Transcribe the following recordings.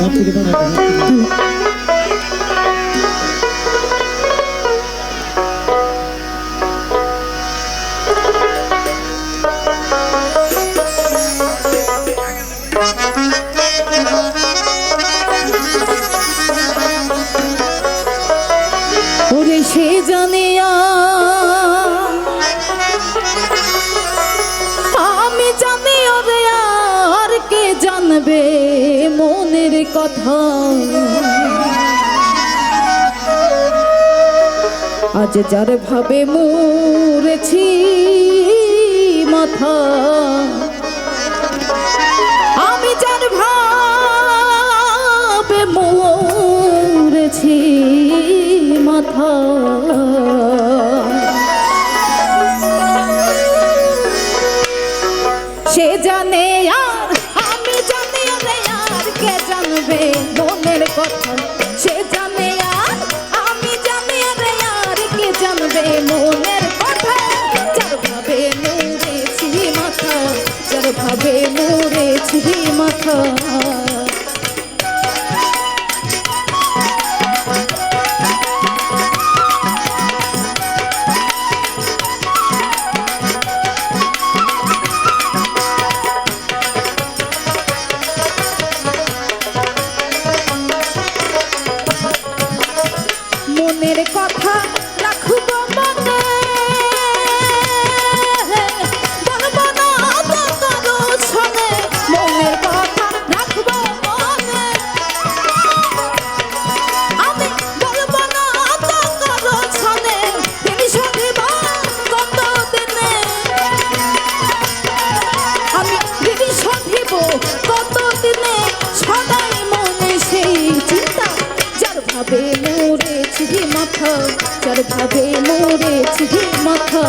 นับไปกันนะครับ ওরে সে জানিয়া আমি জানি ওরে আর কে জানবে? কথা। আজ যার ভাবে মুরেছি মাথা। কথন সে জানে আর, আমি জানি আর আর কে জানবে মনের কথা। যার ভাবে মরেছি মাথা, যার ভাবে মরেছি মাথা। মনের কথা যার ভাবে মরেছে মাথা।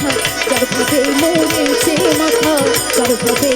মাথা যার ভাবে মরেছে মাথা যার ভাবে